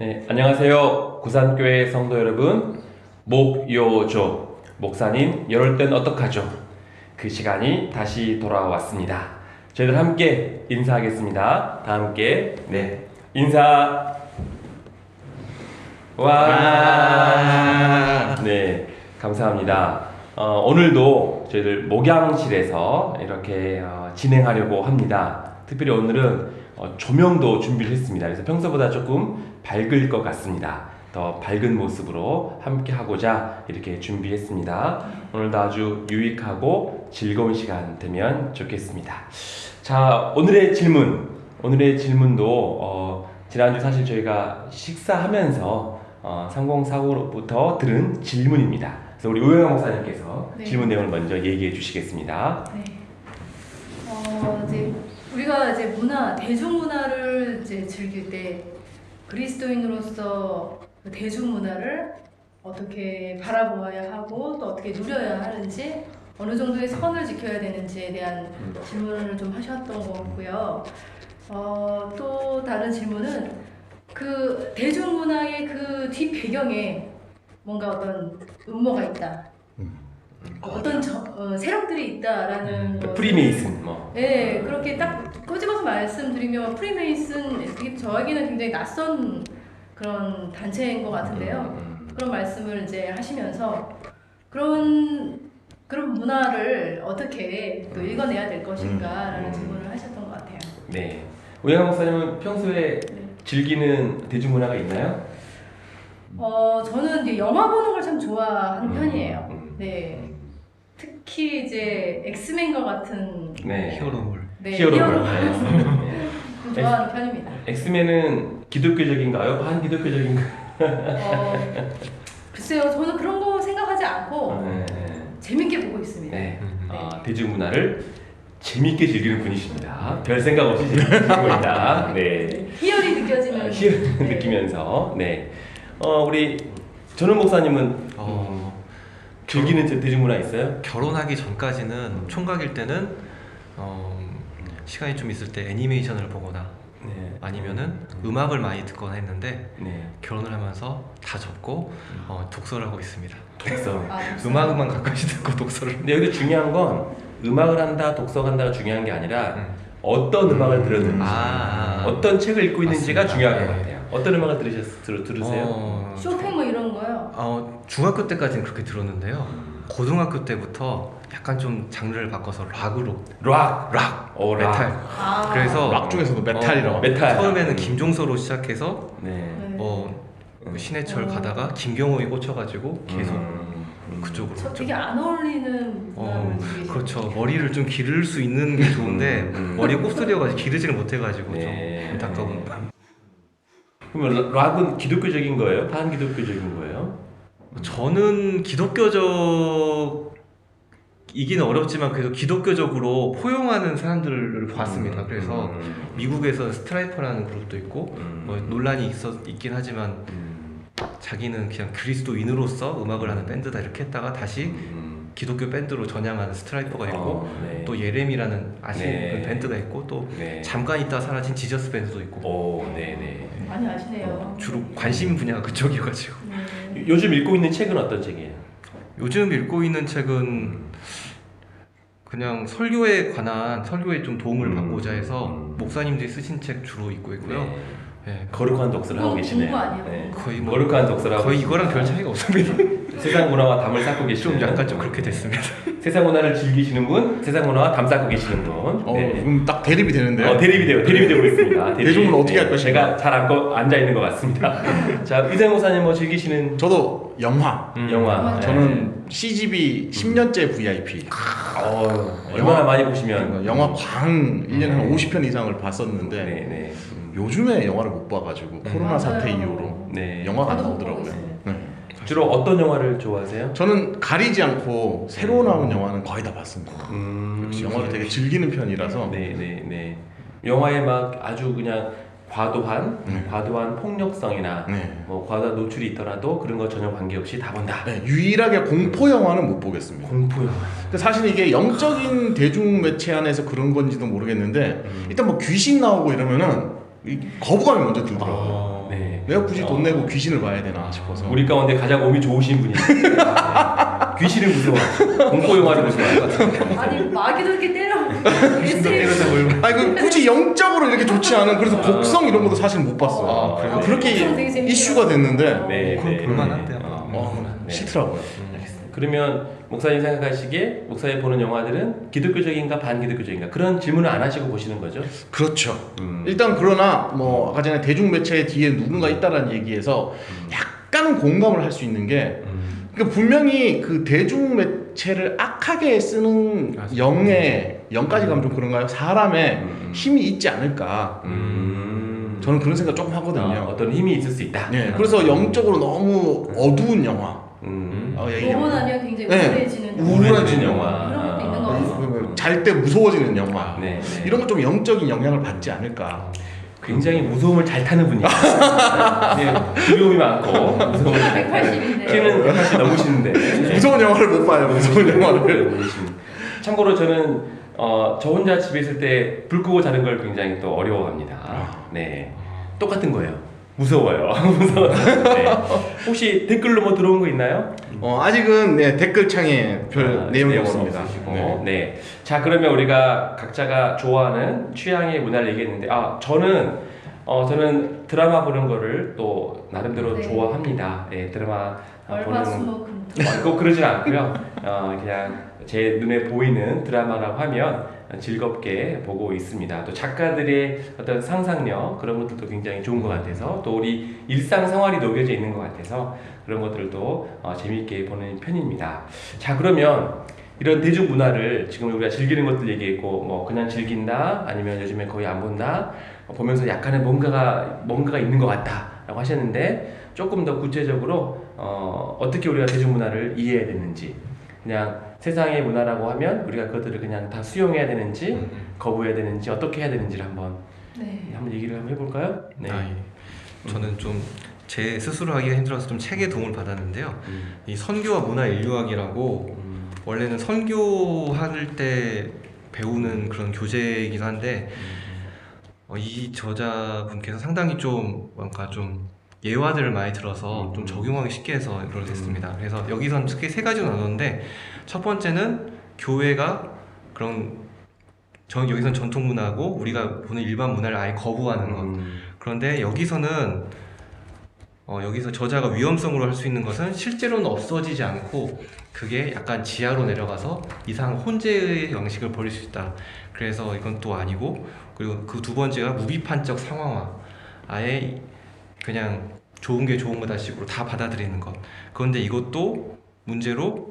네, 안녕하세요. 구산교회 성도 여러분. 목요조 목사님 열흘 땐 어떡하죠? 그 시간이 다시 돌아왔습니다. 저희들 함께 인사하겠습니다. 다 함께 네 인사. 와. 네 감사합니다. 어, 오늘도 저희들 목양실에서 이렇게 어, 진행하려고 합니다. 특별히 오늘은 어, 조명도 준비를 했습니다. 그래서 평소보다 조금 밝을 것 같습니다. 더 밝은 모습으로 함께 하고자 이렇게 준비했습니다. 오늘도 아주 유익하고 즐거운 시간 되면 좋겠습니다. 자, 오늘의 질문. 오늘의 질문도 어, 지난주 사실 저희가 식사하면서 어, 3040으로부터 들은 질문입니다. 그래서 우리 우영아 목사님께서 네. 질문 내용을 먼저 얘기해 주시겠습니다. 네. 어, 이제 우리가 이제 문화, 대중문화를 이제 즐길 때 그리스도인으로서 그 대중문화를 어떻게 바라보아야 하고 또 어떻게 누려야 하는지 어느 정도의 선을 지켜야 되는지에 대한 질문을 좀 하셨던 것 같고요. 어, 또 다른 질문은 그 대중문화의 그 뒷배경에 뭔가 어떤 음모가 있다. 어떤 저, 어, 세력들이 있다라는 것을 프리메이슨 뭐. 네, 그렇게 딱 꼬집어서 말씀드리면 프리메이슨 되게 저에게는 굉장히 낯선 그런 단체인 것 같은데요. 음, 그런 말씀을 이제 하시면서 그런 그런 문화를 어떻게 또 읽어내야 될 것인가라는 음. 질문을 하셨던 것 같아요. 네. 우영아 목사님은 평소에 네. 즐기는 대중문화가 있나요? 어, 저는 이제 영화 보는 걸 참 좋아하는 편이에요. 음. 네. 특히 이제 엑스맨과 같은 네. 히어로물. 네, 히어로물. 히어로 네. 좀 좋아하는 편입니다. 엑스맨은 기독교적인가요? 반기독교적인가요? 어, 글쎄요, 저는 그런 거 생각하지 않고 네. 재밌게 보고 있습니다. 네. 음. 아, 대중문화를 재밌게 즐기는 분이십니다. 별 생각 없이 즐기고 있다. 네. 희열이 느껴지는 아, 희열 네. 느끼면서 네. 어, 우리 전원 목사님은 어, 즐기는 대- 대중 문화 있어요? 결혼하기 전까지는 총각일 때는 어, 시간이 좀 있을 때 애니메이션을 보거나 네. 아니면은 음 악을 많이 듣거나 했는데 네. 결혼을 하면서 다 접고 어, 독서를 하고 있습니다. 독서. 아. 음악만 가까이 듣고 독서를. 근데 여기 중요한 건 음악을 한다, 독서 한다가 중요한 게 아니라 음. 어떤 음 악을 들었는지, 아. 어떤 책을 읽고 있는지가 맞습니다. 중요한 것 네. 같아요. 어떤 음악을 들으셨, 들, 들으세요? 어, 쇼팽 뭐 이런 거요. 어, 중학교 때까지는 그렇게 들었는데요. 고등학교 때부터 약간 좀 장르를 바꿔서 락으로 락, 락, 어, 락. 메탈. 아, 그래서 락 중에서도 메탈이라고. 어, 메탈. 처음에는 김종서로 시작해서 네. 네. 뭐 음. 신해철 어. 가다가 김경호에 꽂혀가지고 계속 음, 음. 그쪽으로 저. 되게 안 어울리는 어, 그렇죠. 머리를 좀 기를 수 있는 게 좋은데 음, 음. 머리에 곱슬이어가지고 기르지를 못해가지고 네. 좀 안타까운. 그러면 락- 락은 기독교적인 거예요? 반기독교적인 거예요? 저는 기독교적 이기는 어렵지만 그래도 기독교적으로 포용하는 사람들을 봤습니다. 그래서 음, 미국에서 스트라이퍼라는 그룹도 있고 음, 뭐 논란이 있었 있긴 하지만 음, 자기는 그냥 그리스도인으로서 음악을 하는 밴드다 이렇게 했다가 다시 음. 기독교 밴드로 전향하는 스트라이퍼가 있고 어, 네. 또 예렘이라는 아시는 네. 그 밴드가 있고 또 네. 잠깐 있다 사라진 지저스 밴드도 있고 오, 네네. 많이 아시네요. 주로 관심 분야가 그쪽이어가지고 네. 요즘 읽고 있는 책은 어떤 책이에요? 요즘 읽고 있는 책은 그냥 설교에 관한 설교에 좀 도움을 음. 받고자 해서 음. 목사님들이 쓰신 책 주로 읽고 있고요. 네. 예, 거룩한 독서를 하고 계시네요. 네. 거의 뭐 거룩한 독서를 하고 거의. 이거랑 별 차이가 없습니다. 세상 문화와 담을 쌓고 계시는 좀 약간 좀 그렇게 됐습니다. 세상 문화를 즐기시는 분, 세상 문화와 담 쌓고 계시는 분. 어, 네. 그럼 딱 대립이 되는데요. 어, 대립이 돼요. 대립이 되고 있습니다. 대립이. 대중은 어떻게 할 것인가? 제가 잘 앉고 앉아 있는 것 같습니다. 자, 이생 목사님 뭐 즐기시는 저도 영화. 음. 영화. 네. 저는 CGV 10년째 VIP. 어, 얼마나 많이 보시면 영화 광 1년에 한 음. 50편 이상을 봤었는데 네, 네. 음. 요즘에 영화를 못 봐가지고 코로나 사태 맞아요. 이후로 네. 영화가 안 저도 못 보고 나오더라고요. 네. 주로 어떤 영화를 좋아하세요? 저는 가리지 않고 새로 나온 영화는 거의 다 봤습니다. 음. 역시 영화를 되게 즐기는 편이라서 네, 네, 네. 영화에 막 아주 그냥 과도한 네. 과도한 폭력성이나 네. 뭐 과도한 노출이 있더라도 그런 거 전혀 관계없이 다 본다. 네, 유일하게 공포 영화는 못 보겠습니다. 공포 영화. 근데 사실 이게 영적인 대중 매체 안에서 그런 건지도 모르겠는데 음. 일단 뭐 귀신 나오고 이러면은 이 거부감이 먼저 들더라고요. 네. 내가 굳이 돈 어. 내고 귀신을 봐야 되나 싶어서. 우리 가운데 가장 몸이 좋으신 분이 귀신을 무서워 공포 영화를 무서워하거든요. 아니 마귀도 이렇게 때려. 때려잡을 아니 그 굳이 영적으로 이렇게 좋지 않은 그래서 복성 이런 것도 사실 못 봤어요. 아, 그래요? 복성 되게 그렇게. 이슈가 됐는데 네, 그건 네, 볼만한데요. 네. 어, 어, 네. 싫더라고요. 알겠습니다. 그러면 목사님 생각하시기에 목사님 보는 영화들은 기독교적인가 반기독교적인가 그런 질문을 안 하시고 보시는 거죠? 그렇죠. 음. 일단 그러나 뭐 아까 전에 대중 매체 뒤에 누군가 있다라는 얘기에서 약간은 공감을 할 수 있는 게 음. 그러니까 분명히 그 대중 매체를 악하게 쓰는 맞아요. 영의 영까지 가면 좀 그런가요? 사람의 음. 힘이 있지 않을까? 음. 저는 그런 생각 조금 하거든요. 아, 어떤 힘이 있을 수 있다. 네, 그래서 영적으로 너무 어두운 영화. 음. 어, 보고 나면 굉장히 네. 우울해지는 우울해지는 영화. 그런 것도 있는 것 아. 같아요. 잘 때 무서워지는 영화. 네, 네. 이런 거좀 영적인 영향을 받지 않을까. 굉장히 무서움을 잘 타는 분이에요. 네, 두려움이 많고 무서움을 잘 타는. 180인데. 키는 180 넘으시는데 네. 무서운 영화를 못 봐요. 무서운 영화를. 참고로 저는 어, 저 혼자 집에 있을 때 불 끄고 자는 걸 굉장히 또 어려워합니다. 네, 똑같은 거예요. 무서워요. 무서워. 네. 혹시 댓글로 뭐 들어온 거 있나요? 어, 아직은 네, 댓글창에 별 아, 내용이 없습니다. 없으시고. 네. 네. 자 그러면 우리가 각자가 좋아하는 취향의 문화를 얘기했는데 아 저는 어 저는 드라마 보는 거를 또 나름대로 네. 좋아합니다. 네 드라마 어, 보는 월화수목금 어, 꼭 그러진 않고요. 어, 그냥 제 눈에 보이는 드라마라고 하면 즐겁게 보고 있습니다. 또 작가들의 어떤 상상력 그런 것들도 굉장히 좋은 것 같아서 또 우리 일상 생활이 녹여져 있는 것 같아서 그런 것들도 어, 재미있게 보는 편입니다. 자 그러면 이런 대중 문화를 지금 우리가 즐기는 것들 얘기했고 뭐 그냥 즐긴다 아니면 요즘에 거의 안 본다 어, 보면서 약간의 뭔가가 뭔가가 있는 것 같다라고 하셨는데 조금 더 구체적으로 어, 어떻게 우리가 대중 문화를 이해해야 되는지 그냥 세상의 문화라고 하면 우리가 그것들을 그냥 다 수용해야 되는지 음. 거부해야 되는지 어떻게 해야 되는지를 한번 네. 한번 얘기를 한번 해볼까요? 네. 아, 예. 저는 좀 제 스스로 하기가 힘들어서 좀 책의 도움을 받았는데요. 음, 이 선교와 문화 인류학이라고 음, 원래는 선교할 때 배우는 그런 교재이기도 한데 어, 이 저자분께서 상당히 좀 뭔가 좀 예화들을 많이 들어서 음. 좀 적용하기 쉽게 해서 이걸 했습니다. 그래서 여기선 크게 세 가지로 나눴는데 첫 번째는 교회가 그런 전 여기선 전통 문화고 우리가 보는 일반 문화를 아예 거부하는 것. 음, 그런데 여기서는 어, 여기서 저자가 위험성으로 할 수 있는 것은 실제로는 없어지지 않고 그게 약간 지하로 내려가서 이상 혼재의 양식을 벌일 수 있다. 그래서 이건 또 아니고 그리고 그 두 번째가 무비판적 상황화. 아예 그냥 좋은 게 좋은 거다 식으로 다 받아들이는 것. 그런데 이것도 문제로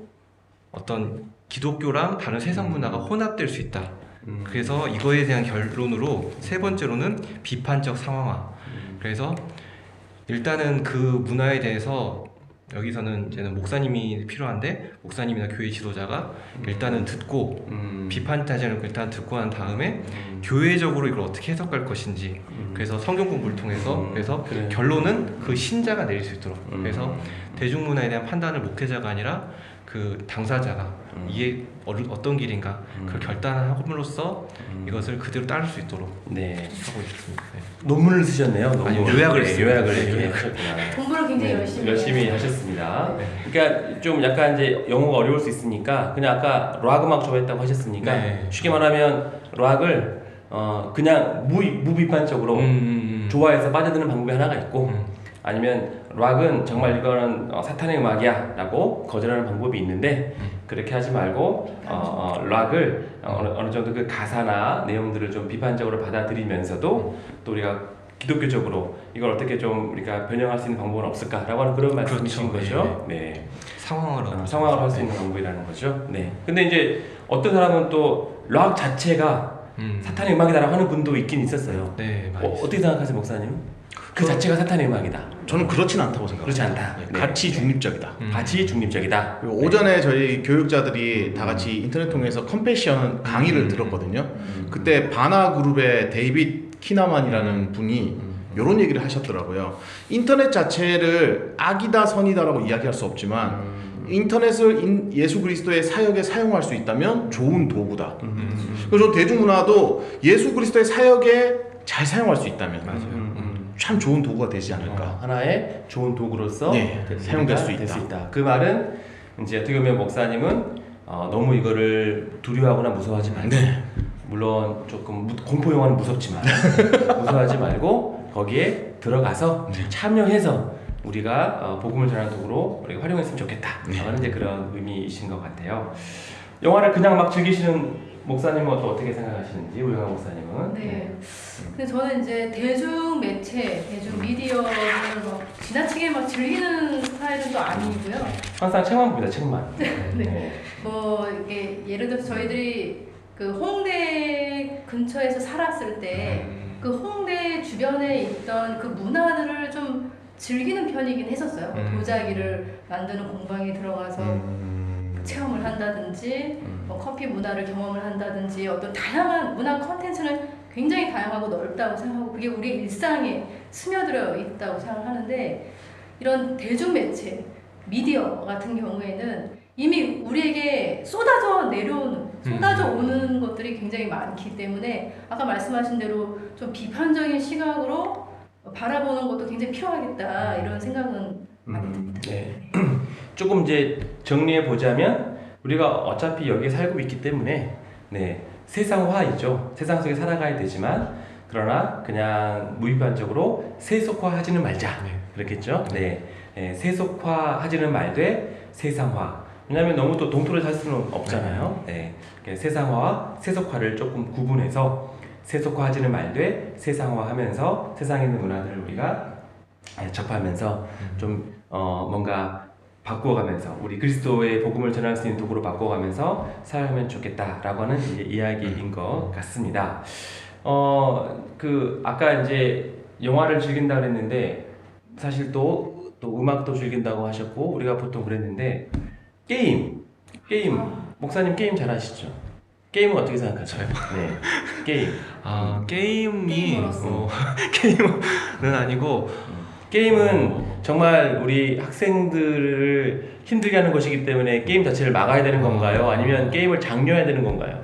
어떤 기독교랑 다른 세상 문화가 혼합될 수 있다. 음, 그래서 이거에 대한 결론으로 세 번째로는 비판적 상황화. 음, 그래서 일단은 그 문화에 대해서 여기서는 이제는 목사님이 필요한데 목사님이나 교회 지도자가 일단은 듣고 음, 않고 일단 듣고 난 다음에 음, 교회적으로 이걸 어떻게 해석할 것인지. 음, 그래서 성경 공부를 통해서 음, 그래서 그래. 결론은 그 신자가 내릴 수 있도록. 음, 그래서 대중문화에 대한 판단을 목회자가 아니라 그 당사자가 음, 이게 어- 어떤 길인가 음, 그걸 결단함으로써 음, 이것을 그대로 따를 수 있도록 네 하고 있습니다. 네. 논문을 쓰셨네요. 논문. 아니, 요약을 네. 요약을 이렇게. 하셨구나. 공부를 굉장히 네, 열심히 열심히. 하셨습니다. 네. 그러니까 좀 약간 이제 영어가 어려울 수 있으니까 그냥 아까 락 음악 좋아했다고 하셨으니까 네. 쉽게 말하면 락을 어 그냥 무 무비판적으로 음, 음, 음. 좋아해서 빠져드는 방법이 하나가 있고 음. 아니면 락은 정말 이거는 어, 사탄의 음악이야 라고 거절하는 방법이 있는데 음. 그렇게 하지 말고 어, 어, 락을 어느, 어느 정도 그 가사나 내용들을 좀 비판적으로 받아들이면서도 또 우리가 기독교적으로 이걸 어떻게 좀 우리가 변형할 수 있는 방법은 없을까라고 하는 그런 말씀이신 그렇죠. 거죠. 네. 상황으로 어, 상황을 할 수 있는 방법이라는 거죠. 네. 근데 이제 어떤 사람은 또 락 자체가 음. 사탄의 음악이다라고 하는 분도 있긴 있었어요. 네, 어, 많이 어떻게 생각하세요, 목사님? 그 자체가 사탄의 음악이다. 저는 그렇진 않다고 생각합니다. 그렇지 않다. 네, 네. 가치 중립적이다. 음. 가치 중립적이다. 그리고 오전에 저희 교육자들이 다 같이 인터넷 통해서 컴패션 강의를 음. 들었거든요. 음. 그때 바나 그룹의 데이빗 키나만이라는 분이 이런 얘기를 하셨더라고요. 인터넷 자체를 악이다 선이다라고 이야기할 수 없지만 음. 인터넷을 인- 예수 그리스도의 사역에 사용할 수 있다면 좋은 도구다. 음. 그래서 저 대중문화도 예수 그리스도의 사역에 잘 사용할 수 있다면. 음, 음. 참 좋은 도구가 되지 않을까. 어, 하나의 좋은 도구로서 네, 사용될 수될 있다. 그 말은 이제 어떻게 보면 목사님은 어, 너무 이거를 두려워하거나 무서워하지 말고 네. 물론 조금 무- 공포 영화는 무섭지만 무서워하지 말고 거기에 들어가서 네. 참여해서 우리가 어, 복음을 전하는 도구로 우리가 활용했으면 좋겠다. 네. 하는 이제 그런 의미이신 것 같아요. 영화를 그냥 막 즐기시는 목사님은 또 어떻게 생각하시는지 우영아 목사님은 네. 근데 저는 이제 대중 매체, 대중 미디어를 막 지나치게 막 즐기는 스타일은 또 아니고요. 항상 책만 봅니다. 책만. 네. 뭐 이게 예를 들어서 저희들이 그 홍대 근처에서 살았을 때 그 홍대 주변에 있던 그 문화들을 좀 즐기는 편이긴 했었어요. 음. 도자기를 만드는 공방에 들어가서 음. 체험을 한다든지 음. 뭐 커피 문화를 경험을 한다든지 어떤 다양한 문화 컨텐츠는 굉장히 다양하고 넓다고 생각하고 그게 우리의 일상에 스며들어 있다고 생각하는데 이런 대중 매체 미디어 같은 경우에는 이미 우리에게 쏟아져 내려오는 쏟아져 오는 것들이 굉장히 많기 때문에 아까 말씀하신 대로 좀 비판적인 시각으로 바라보는 것도 굉장히 필요하겠다 이런 생각은 많이 듭니다. 네. 조금 이제 정리해 보자면 우리가 어차피 여기에 살고 있기 때문에 네 세상화이죠. 세상 속에 살아가야 되지만 그러나 그냥 무비판적으로 세속화하지는 말자. 네. 그렇겠죠? 네. 네, 세속화하지는 말되 세상화. 왜냐하면 너무 또 동토를 살 수는 없잖아요. 네. 그러니까 세상화와 세속화를 조금 구분해서 세속화하지는 말되 세상화하면서 세상에 있는 문화들을 우리가 예, 접하면서 좀 어, 뭔가 바꾸어가면서 우리 그리스도의 복음을 전할 수 있는 도구로 바꿔가면서 살면 좋겠다라고 하는 이제 이야기인 것 같습니다. 어, 그 아까 이제 영화를 즐긴다 그랬는데 사실 또 또 음악도 즐긴다고 하셨고 우리가 보통 그랬는데 게임 게임 목사님 게임 잘하시죠? 게임은 어떻게 생각하세요? 네 게임 아 게임이. 어, 게임은 아니고 게임은 정말 우리 학생들을 힘들게 하는 것이기 때문에 게임 자체를 막아야 되는 건가요? 아니면 게임을 장려해야 되는 건가요?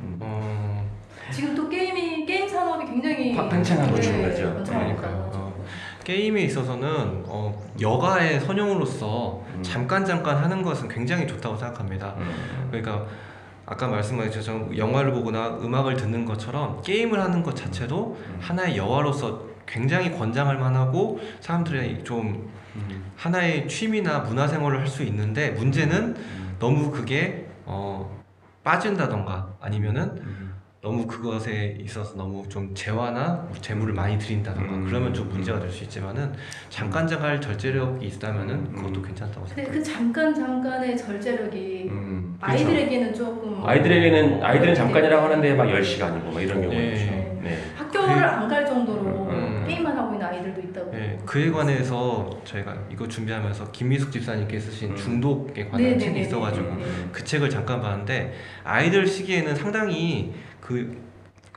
음. 어, 지금 또 게임이 게임 산업이 굉장히 팡- 팽창하고 있는 거죠. 팽창하고 그러니까요. 있죠. 어, 게임에 있어서는 어, 여가의 선용으로서 음. 잠깐 잠깐 하는 것은 굉장히 좋다고 생각합니다. 음. 그러니까 아까 말씀하신 것처럼 영화를 보거나 음악을 듣는 것처럼 게임을 하는 것 자체도 음. 하나의 여화로서 굉장히 권장할 만하고 사람들이 좀 음. 하나의 취미나 문화 생활을 할 수 있는데 문제는 음. 너무 그게 어, 빠진다던가 아니면은 음. 너무 그것에 있어서 너무 좀 재화나 재물을 많이 들인다던가 음. 그러면 좀 문제가 될 수 있지만은 잠깐 잠깐 절제력이 있다면은 그것도 괜찮다고 근데 생각합니다. 그 잠깐 잠깐의 절제력이 음. 그렇죠. 아이들에게는 조금 아이들에게는 아이들은 잠깐이라고 때문에 하는데 막 10시간이고 막 이런 경우가 네. 있죠. 네. 학교를 안갈 정도로 음. 게임만 하고 있는 아이들도 있다고. 예, 그에 관해서 저희가 이거 준비하면서 김미숙 집사님께 쓰신 음. 중독에 관한 네네네네. 책이 있어가지고 네. 그 책을 잠깐 봤는데 아이들 시기에는 상당히 그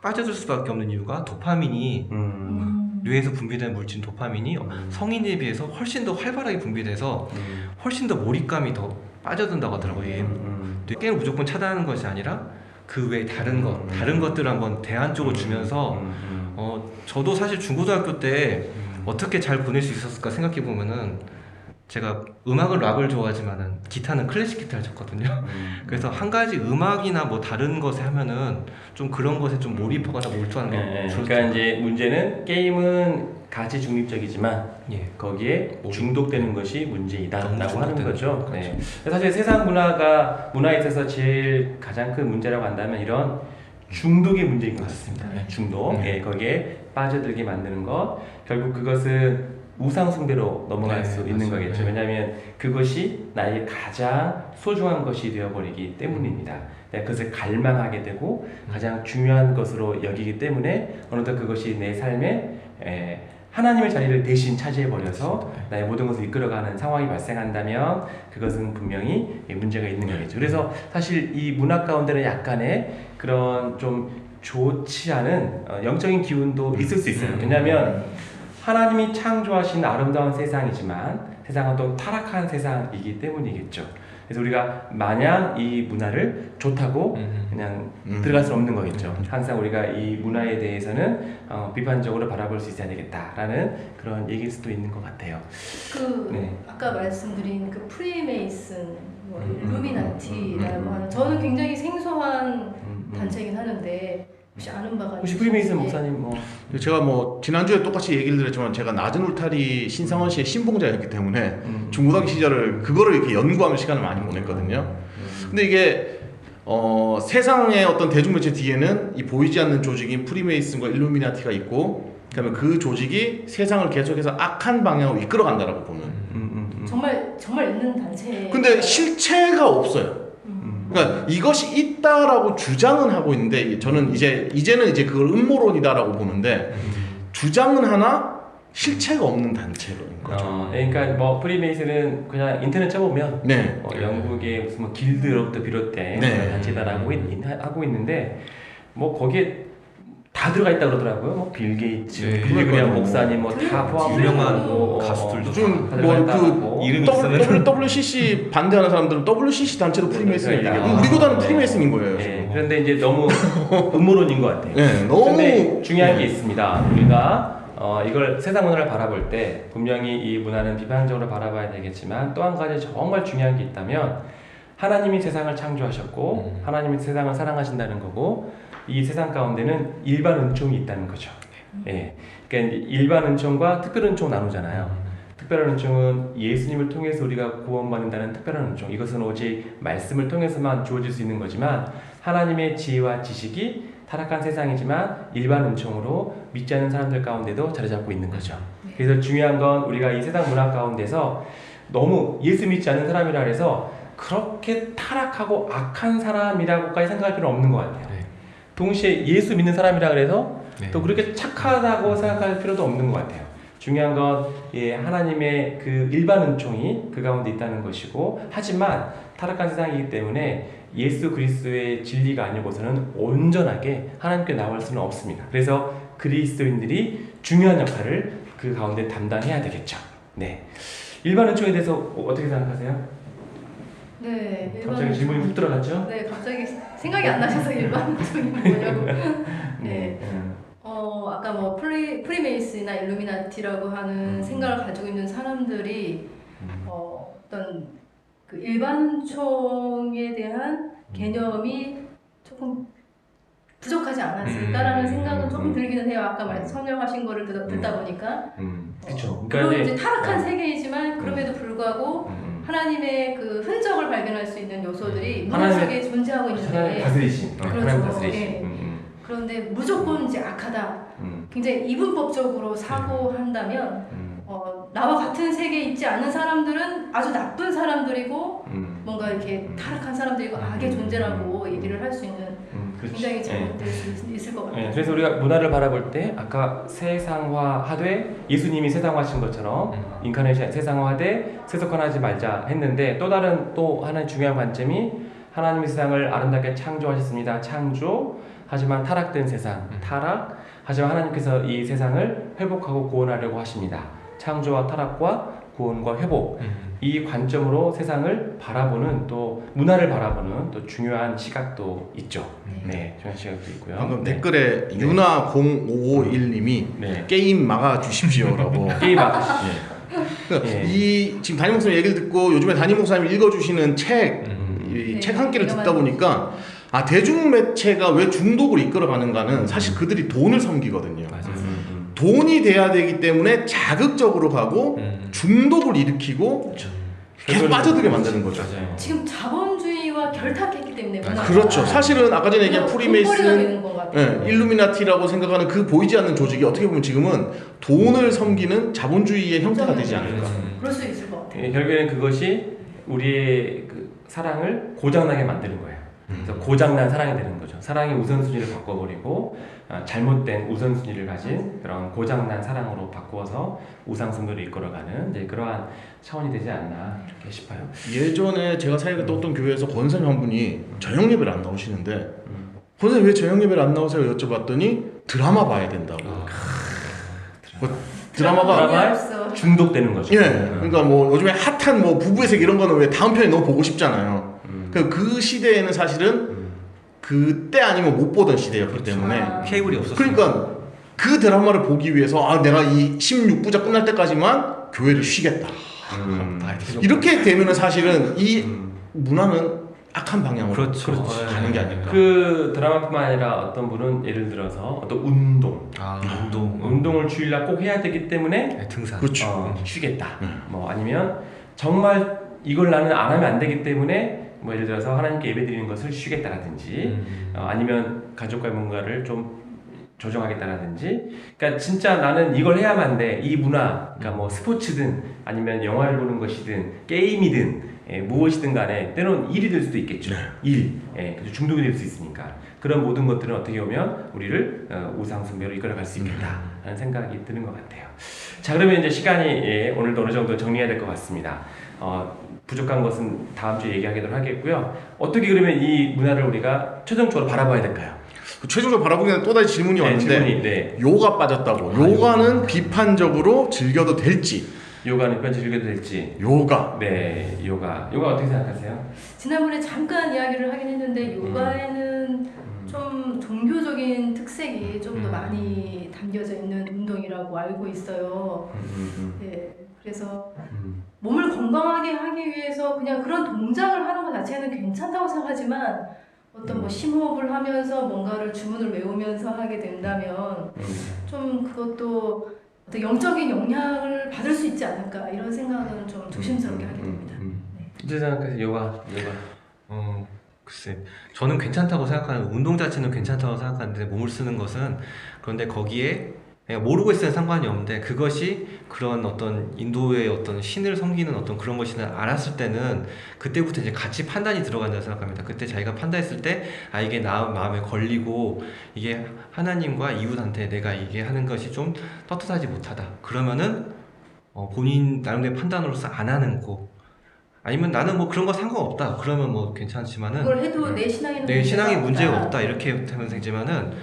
빠져들 수밖에 없는 이유가 도파민이 음. 음. 뇌에서 분비된 물질 도파민이 음. 성인에 비해서 훨씬 더 활발하게 분비돼서 음. 훨씬 더 몰입감이 더 빠져든다고 하더라고요. 예. 음. 게임을 무조건 차단하는 것이 아니라 그외 다른 것, 음. 다른 것들을 한번 대안 쪽으로 주면서 음. 음. 어 저도 사실 중고등학교 때 음. 어떻게 잘 보낼 수 있었을까 생각해 보면은 제가 음악을 락을 좋아하지만은 기타는 클래식 기타를 쳤거든요. 음. 그래서 한 가지 음악이나 뭐 다른 것에 하면은 좀 그런 것에 좀 몰입하거나 몰두하는 게 네, 그러니까 이제 문제는 게임은 가치 중립적이지만 예. 거기에. 중독되는 것이 문제이다라고 하는 거죠. 네. 사실 세상 문화가 문화에 있어서 제일 가장 큰 문제라고 한다면 이런 중독의 문제인 것 같습니다. 네. 중독, 음. 예, 거기에 빠져들게 만드는 것, 결국 그것은 우상 숭배로 넘어갈 네, 수 있는 맞아요. 거겠죠. 네. 왜냐하면 그것이 나의 가장 소중한 것이 되어버리기 때문입니다. 내가 그것을 갈망하게 되고 가장 중요한 것으로 여기기 때문에 어느덧 그것이 내 삶에 에, 하나님의 자리를 대신 차지해 버려서 나의 모든 것을 이끌어가는 상황이 발생한다면 그것은 분명히 문제가 있는 거겠죠. 그래서 사실 이 문학 가운데는 약간의 그런 좀 좋지 않은 어, 영적인 기운도 있을 수 있어요. 왜냐하면 하나님이 창조하신 아름다운 세상이지만 세상은 또 타락한 세상이기 때문이겠죠. 그래서 우리가 마냥 이 문화를 좋다고 음. 그냥 음. 들어갈 수 없는 거겠죠. 항상 우리가 이 문화에 대해서는 어, 비판적으로 바라볼 수 있어야 되겠다라는 그런 얘기일 수도 있는 것 같아요. 그 네. 아까 말씀드린 그 프리메이슨, 뭐 음, 음, 일루미나티라고 음, 음, 하는 저는 굉장히 생소한 음, 음. 단체이긴 하는데 혹시 아는 바가 혹시? 프리메이슨 목사님 뭐 제가 뭐 지난주에 똑같이 얘기를 드렸지만 제가 낮은 울타리 신상원 씨의 신봉자였기 때문에 음. 중고등학교 시절을 그거를 이렇게 연구하는 시간을 많이 보냈거든요. 근데 이게 어, 세상의 어떤 대중매체 뒤에는 이 보이지 않는 조직인 프리메이슨과 일루미나티가 있고 그다음에 그 조직이 세상을 계속해서 악한 방향으로 이끌어간다라고 보는. 음, 음, 음. 정말 정말 있는 단체. 근데 실체가 없어요. 음. 그러니까 이것이 있다라고 주장은 하고 있는데 저는 이제 이제는 이제 그걸 음모론이다라고 보는데 주장은 하나 실체가 없는 단체인 거죠. 어, 그러니까 뭐 프리메이슨은 그냥 인터넷 쳐보면 네. 어, 영국의 무슨 뭐 길드로부터 비롯된 네. 단체다라고 있, 하고 있는데 뭐 거기에 다 들어가 있다 그러더라고요. 뭐빌 게이츠, 네. 빌리그리암 그러니까요. 목사님 뭐 다 포함 유명한 뭐 가수들도 요즘 다 들어가 있다고. 이름이 W, 있으면 WCC 반대하는 사람들은 WCC 프리메이슨을 네, 얘기해요. 네. 우리보다는 네. 프리메이슨인 거예요. 네, 지금. 그런데 이제 너무 음모론인 것 같아요. 네, 너무 중요한 게 네. 있습니다. 우리가 어, 이걸 세상 문화를 바라볼 때 분명히 이 문화는 비판적으로 바라봐야 되겠지만 또 한 가지 정말 중요한 게 있다면 하나님이 세상을 창조하셨고 음. 하나님이 세상을 사랑하신다는 거고 이 세상 가운데는 일반 은총이 있다는 거죠. 예. 그러니까 일반 은총과 특별 은총 나누잖아요. 특별한 은총은 예수님을 통해서 우리가 구원받는다는 특별한 은총. 이것은 오직 말씀을 통해서만 주어질 수 있는 거지만 하나님의 지혜와 지식이 타락한 세상이지만 일반 은총으로 믿지 않는 사람들 가운데도 자리 잡고 있는 거죠. 네. 그래서 중요한 건 우리가 이 세상 문화 가운데서 너무 예수 믿지 않는 사람이라 해서 그렇게 타락하고 악한 사람이라고까지 생각할 필요는 없는 것 같아요. 네. 동시에 예수 믿는 사람이라 그래서 네. 또 그렇게 착하다고 생각할 필요도 없는 것 같아요. 중요한 건 예, 하나님의 그 일반 은총이 그 가운데 있다는 것이고 하지만 타락한 세상이기 때문에 예수 그리스도의 진리가 아니고서는 온전하게 하나님께 나올 수는 없습니다. 그래서 그리스도인들이 중요한 역할을 그 가운데 담당해야 되겠죠. 네. 일반 은총에 대해서 어떻게 생각하세요? 네. 갑자기 일반- 질문이 훅 들어갔죠? 네, 갑자기 생각이 안 나셔서 일반 쪽이 뭐냐고. 네. 음. 어, 아까 뭐 프리 프리메이스나 일루미나티라고 하는 음. 생각을 가지고 있는 사람들이 음. 어, 어떤 그 일반총에 대한 개념이 조금 부족하지 않았을까라는 음. 생각은 조금 음. 들기는 해요. 아까 말 설명하신 거를 듣다, 듣다 보니까. 음. 그렇죠. 그리고 이제- 이제 타락한 어. 세계이지만 그럼에도 불구하고 음. 하나님의 그 흔적을 발견할 수 있는 요소들이 문화 하나님의- 속에 존재하고 하나님 있는데 다스리심. 어, 그렇죠. 하나님 다스리심. 예. 음, 그런데 무조건 이제 악하다. 음, 굉장히 이분법적으로 사고한다면 음, 어, 나와 같은 세계에 있지 않은 사람들은 아주 나쁜 사람들이고 음, 뭔가 이렇게 음. 타락한 사람들이고 악의 존재라고 얘기를 할 수 있는 음. 굉장히 예. 잘못될 수 있을 것 같아요. 예, 그래서 우리가 문화를 바라볼 때 아까 세상화하되 예수님이 세상화하신 것처럼 음. 인카네이션 세상화하되 세속화하지 말자 했는데 또 다른 또 하나의 중요한 관점이 하나님이 세상을 아름답게 창조하셨습니다. 창조 하지만 타락된 세상 음. 타락 하지만 하나님께서 이 세상을 회복하고 구원하려고 하십니다. 창조와 타락과 구원과 회복 음. 이 관점으로 세상을 바라보는 또 문화를 바라보는 또 중요한 시각도 있죠. 네, 중요한 시각도 있고요. 방금 네. 댓글에 유나 0551님이 네. 게임 막아 주십시오라고. 게임 아저씨. 그러니까 예. 이 지금 담임 목사님 얘기를 듣고 요즘에 담임 목사님 읽어주시는 책, 음. 네, 책한 개를 듣다 보니까 아 대중 매체가 왜 중독을 이끌어가는가는 사실 그들이 돈을 섬기거든요. 맞아요. 음, 돈이 돼야 되기 때문에 자극적으로 가고 음. 중독을 일으키고 계속 빠져들게 만드는 거죠. 맞아요. 지금 자본주의와 결탁했기 때문에 문화가 그렇죠. 사실은 아까 전에 얘기한 프리메이슨. 예, 일루미나티라고 생각하는 그 보이지 않는 조직이 어떻게 보면 지금은 돈을 섬기는 자본주의의 형태가 되지 않을까. 음. 그럴 수 있을 것 같아요. 예, 결국에는 그것이 우리의 그 사랑을 고장나게 만드는 거예요. 그래서 고장난 사랑이 되는 거죠. 사랑의 우선순위를 바꿔버리고 아, 잘못된 우선순위를 가진 그런 고장난 사랑으로 바꾸어서 우상숭배로 이끌어가는 이제 그러한 차원이 되지 않나 이렇게 싶어요. 예전에 제가 사역했던 어떤 교회에서 권사님 한 분이 저녁 예배를 안 나오시는데 음. 권사님 왜 저녁 예배를 안 나오세요? 여쭤봤더니 드라마 봐야 된다고. 아. 뭐 드라마가. 중독되는 거죠. 예, 그러니까 뭐 요즘에 핫한 뭐 부부의 색 이런 거는 왜 다음 편에 너무 보고 싶잖아요. 음. 그, 그 시대에는 사실은 그때 아니면 못 보던 시대였기 때문에 아. 케이블이 없었어요. 그러니까 그 드라마를 보기 위해서 아 내가 이 16부작 끝날 때까지만 교회를 쉬겠다. 음. 아, 계속- 이렇게 되면은 사실은 이 음. 문화는 악한 방향으로 그렇죠. 그렇지, 네. 가는 게 아닐까. 그 드라마뿐만 아니라 어떤 분은 예를 들어서 어떤 운동, 아 운동 운동을 주일날 꼭 해야 되기 때문에 네, 등산 그렇죠. 어, 쉬겠다. 음. 뭐 아니면 정말 이걸 나는 안 하면 안 되기 때문에 뭐 예를 들어서 하나님께 예배드리는 것을 쉬겠다라든지 음. 어, 아니면 가족과의 뭔가를 좀 조정하겠다라든지. 그러니까 진짜 나는 이걸 해야만 돼. 이 문화 그러니까 뭐 스포츠든 아니면 영화를 보는 것이든 게임이든 예, 무엇이든 간에 때론 일이 될 수도 있겠죠. 네. 일. 예, 그래서 중독이 될 수 있으니까. 그런 모든 것들은 어떻게 보면 우리를 어, 우상숭배로 이끌어갈 수 있겠다. 하는 생각이 드는 것 같아요. 자 그러면 이제 시간이 예, 오늘도 어느 정도 정리해야 될 것 같습니다. 어, 부족한 것은 다음 주에 얘기하도록 하겠고요 어떻게 그러면 이 문화를 우리가 최종적으로 바라봐야 될까요? 그 최종적으로 바라보기에는 또 다시 질문이 네, 왔는데 질문이 네. 요가 빠졌다고. 아, 요가는 비판적으로 즐겨도 될지. 요가는 편지 즐겨도 될지 요가. 네 요가 요가 어떻게 생각하세요? 지난번에 잠깐 이야기를 하긴 했는데 요가에는 좀 종교적인 특색이 좀더 음. 많이 담겨져 있는 운동이라고 알고 있어요. 음, 네, 그래서 음, 몸을 건강하게 하기 위해서 그냥 그런 동작을 하는 것 자체는 괜찮다고 생각하지만 어떤 뭐 심호흡을 하면서 뭔가를 주문을 외우면서 하게 된다면 음. 좀 그것도 어떤 영적인 영향을 받을 수 있지 않을까 이런 생각은 좀 조심스럽게 하게 됩니다. 음, 음. 어떻게 생각하세요? 요가 요가 어, 글쎄, 저는 괜찮다고 생각하는 운동 자체는 괜찮다고 생각하는데 몸을 쓰는 것은 그런데 거기에 모르고 있으면 상관이 없는데 그것이 그런 어떤 인도의 어떤 신을 섬기는 어떤 그런 것이는 알았을 때는 그때부터 이제 같이 판단이 들어간다고 생각합니다. 그때 자기가 판단했을 때 아 이게 나 마음에 걸리고 이게 하나님과 이웃한테 내가 이게 하는 것이 좀 떳떳하지 못하다. 그러면은 어, 본인 나름대로 판단으로서 안 하는 거 아니면 나는 뭐 그런 거 상관없다. 그러면 뭐 괜찮지만은 그걸 해도 내 신앙에는 내 신앙에 문제가 없다. 없다 이렇게 되면 되지만은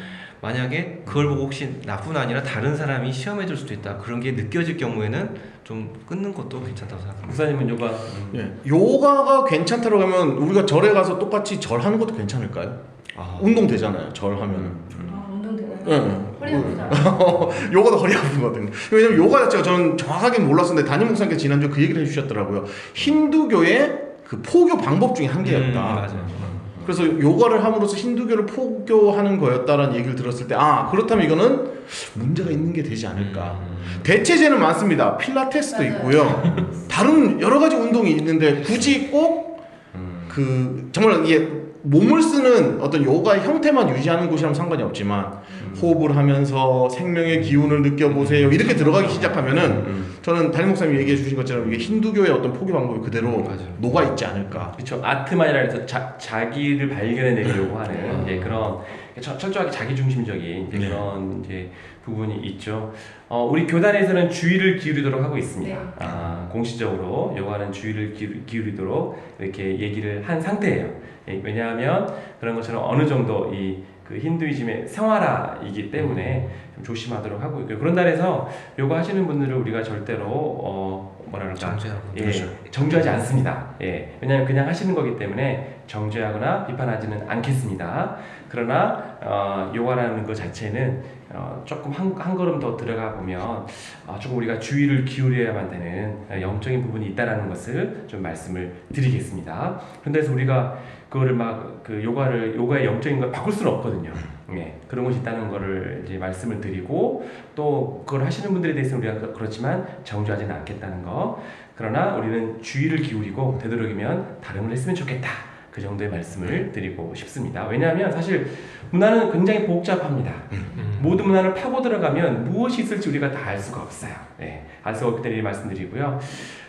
만약에 그걸 보고 혹시 나뿐 아니라 다른 사람이 시험해 줄 수도 있다 그런 게 느껴질 경우에는 좀 끊는 것도 괜찮다고 생각합니다. 목사님은 요가 음. 예. 요가가 괜찮다고 하면 우리가 절에 가서 똑같이 절하는 것도 괜찮을까요? 아, 운동 되잖아요. 절하면은. 아, 운동 되나요? 예. 허리 아프다. 요가도 허리 아프거든요. 왜냐면 요가 자체가 저는 정확하게 몰랐었는데 담임 목사님께 지난주 그 얘기를 해주셨더라고요. 힌두교의 그 포교 방법 중에 한 개였다. 음, 맞아요. 그래서 요가를 함으로써 힌두교를 포교하는 거였다라는 얘기를 들었을 때 아 그렇다면 이거는 문제가 있는 게 되지 않을까. 음. 대체제는 많습니다. 필라테스도. 있고요. 다른 여러 가지 운동이 있는데 굳이 꼭 음. 그 정말 이게 몸을 쓰는 어떤 요가의 형태만 유지하는 곳이라면 상관이 없지만 호흡을 하면서 생명의 기운을 느껴보세요 이렇게 들어가기 시작하면은 음. 저는 담임 목사님이 얘기해 주신 것처럼 이게 힌두교의 어떤 포교 방법이 그대로 맞아요. 녹아 있지 않을까 그렇죠 아트만이라 해서 자, 자기를 발견해내려고 하는 이제 그런 철- 철저하게 자기 중심적인 이제 네. 그런 이제 부분이 있죠. 어, 우리 교단에서는 주의를 기울이도록 하고 있습니다. 네. 아, 공식적으로 요가는 주의를 기- 기울이도록 이렇게 얘기를 한 상태예요. 예, 왜냐하면 그런 것처럼 어느 정도 이 그 힌두이즘의 생활화이기 때문에 좀 조심하도록 하고 있고요. 그런다 해서 요가 하시는 분들을 우리가 절대로 어 뭐라 그럴까 정죄하고 예, 그렇죠. 정죄하지 않습니다. 예, 왜냐하면 그냥 하시는 거기 때문에 정죄하거나 비판하지는 않겠습니다. 그러나 어, 요가라는 것 자체는 어, 조금 한, 한 걸음 더 들어가 보면 어, 조금 우리가 주의를 기울여야만 되는 어, 영적인 부분이 있다라는 것을 좀 말씀을 드리겠습니다. 그런데서 우리가 그거를 막 그 요가를 요가의 영적인 걸 바꿀 수는 없거든요. 예, 그런 것이 있다는 거를 이제 말씀을 드리고 또 그걸 하시는 분들에 대해서는 우리가 그- 그렇지만 정죄하지는 않겠다는 거. 그러나 우리는 주의를 기울이고 되도록이면 다름을 했으면 좋겠다. 그 정도의 말씀을 드리고 싶습니다. 왜냐하면 사실 문화는 굉장히 복잡합니다. 음. 모든 문화를 파고 들어가면 무엇이 있을지 우리가 다 알 수가 없어요. 예, 알 수가 없기 때문에 말씀드리고요.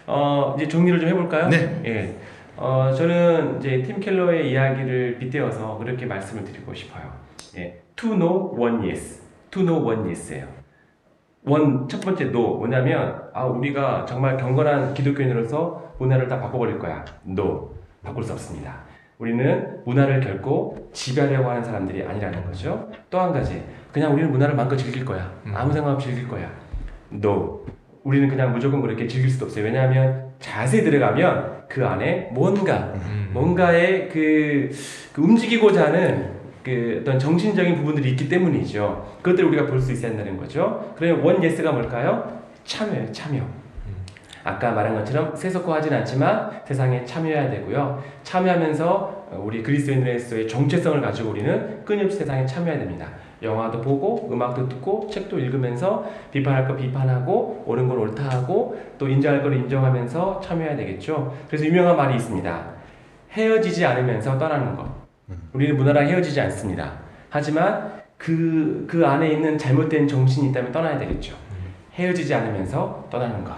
어, 이제 정리를 좀 해볼까요? 네. 예. 어, 저는 이제 팀 켈러의 이야기를 빗대어서 그렇게 말씀을 드리고 싶어요. 예. To know one yes. To know one yes예요. 원, 첫 번째 no. 뭐냐면, 아, 우리가 정말 경건한 기독교인으로서 문화를 다 바꿔버릴 거야. No. 바꿀 수 없습니다. 우리는 문화를 결코 지배하려고 하는 사람들이 아니라는 거죠. 또 한 가지. 그냥 우리는 문화를 마음껏 즐길 거야. 아무 생각 없이 즐길 거야. no. 우리는 그냥 무조건 그렇게 즐길 수도 없어요. 왜냐하면 자세히 들어가면 그 안에 뭔가 음. 뭔가의 그, 그 움직이고자 하는 그 어떤 정신적인 부분들이 있기 때문이죠. 그것들을 우리가 볼 수 있어야 한다는 거죠. 그러면 원 예스가 뭘까요? 참여예요, 참여. 아까 말한 것처럼 세속화하진 않지만 세상에 참여해야 되고요. 참여하면서 우리 그리스도인으로서의 정체성을 가지고 우리는 끊임없이 세상에 참여해야 됩니다. 영화도 보고 음악도 듣고 책도 읽으면서 비판할 거 비판하고 옳은 건 옳다 하고 또 인정할 걸 인정하면서 참여해야 되겠죠. 그래서 유명한 말이 있습니다. 헤어지지 않으면서 떠나는 것. 우리는 문화랑 헤어지지 않습니다. 하지만 그, 그 안에 있는 잘못된 정신이 있다면 떠나야 되겠죠. 헤어지지 않으면서 떠나는 것.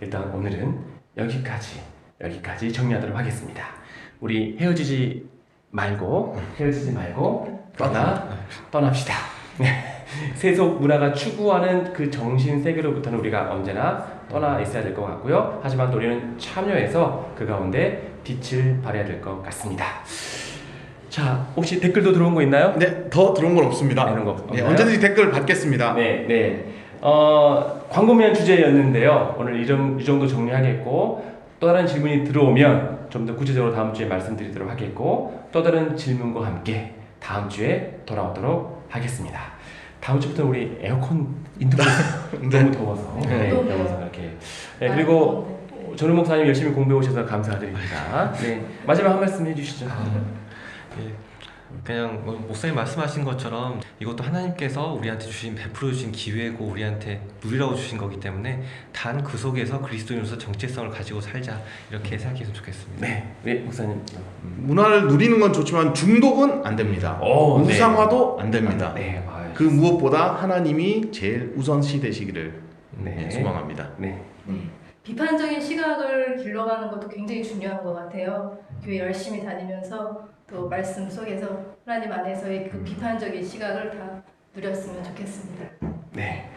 일단 오늘은 여기까지, 여기까지 정리하도록 하겠습니다. 우리 헤어지지 말고, 헤어지지 말고, 떠나, 떠납시다. 세속 문화가 추구하는 그 정신 세계로부터는 우리가 언제나 떠나 있어야 될 것 같고요. 하지만 또 우리는 참여해서 그 가운데 빛을 발해야 될 것 같습니다. 자, 혹시 댓글도 들어온 거 있나요? 네, 더 들어온 건 없습니다. 이런 거 네, 없나요? 언제든지 댓글 받겠습니다. 네, 네. 어, 광고면 주제였는데요. 오늘 이, 정, 이 정도 정리하겠고 또 다른 질문이 들어오면 좀 더 구체적으로 다음 주에 말씀드리도록 하겠고 또 다른 질문과 함께 다음 주에 돌아오도록 하겠습니다. 다음 주부터 우리 에어컨 인도가 너무 더워서 네, 너무 더워서 더워요. 이렇게 네, 그리고 전우 목사님 열심히 공부해 오셔서 감사드립니다. 네, 마지막 한 말씀 해주시죠. 예, 그냥 뭐 목사님 말씀하신 것처럼 이것도 하나님께서 우리한테 주신 베풀어 주신 기회고 우리한테 누리라고 주신 거기 때문에 단 그 속에서 그리스도인으로서 정체성을 가지고 살자 이렇게 생각했으면 좋겠습니다. 네, 우리 목사님. 문화를 누리는 건 좋지만 중독은 안 됩니다. 오, 네. 우상화도 안 됩니다. 네, 아유, 그 무엇보다 하나님이 제일 우선시 되시기를 네. 네, 소망합니다. 네. 비판적인 시각을 길러가는 것도 굉장히 중요한 것 같아요. 교회 열심히 다니면서 또 말씀 속에서 하나님 안에서의 그 비판적인 시각을 다 누렸으면 좋겠습니다. 네.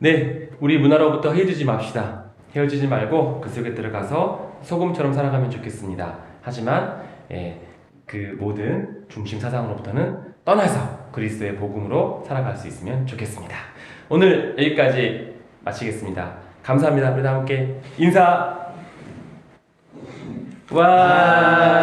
네, 우리 문화로부터 헤어지지 맙시다. 헤어지지 말고 그 속에 들어가서 소금처럼 살아가면 좋겠습니다. 하지만 예, 그 모든 중심 사상으로부터는 떠나서 그리스도의 복음으로 살아갈 수 있으면 좋겠습니다. 오늘 여기까지 마치겠습니다. 감사합니다. 우리 다 함께 인사. 와.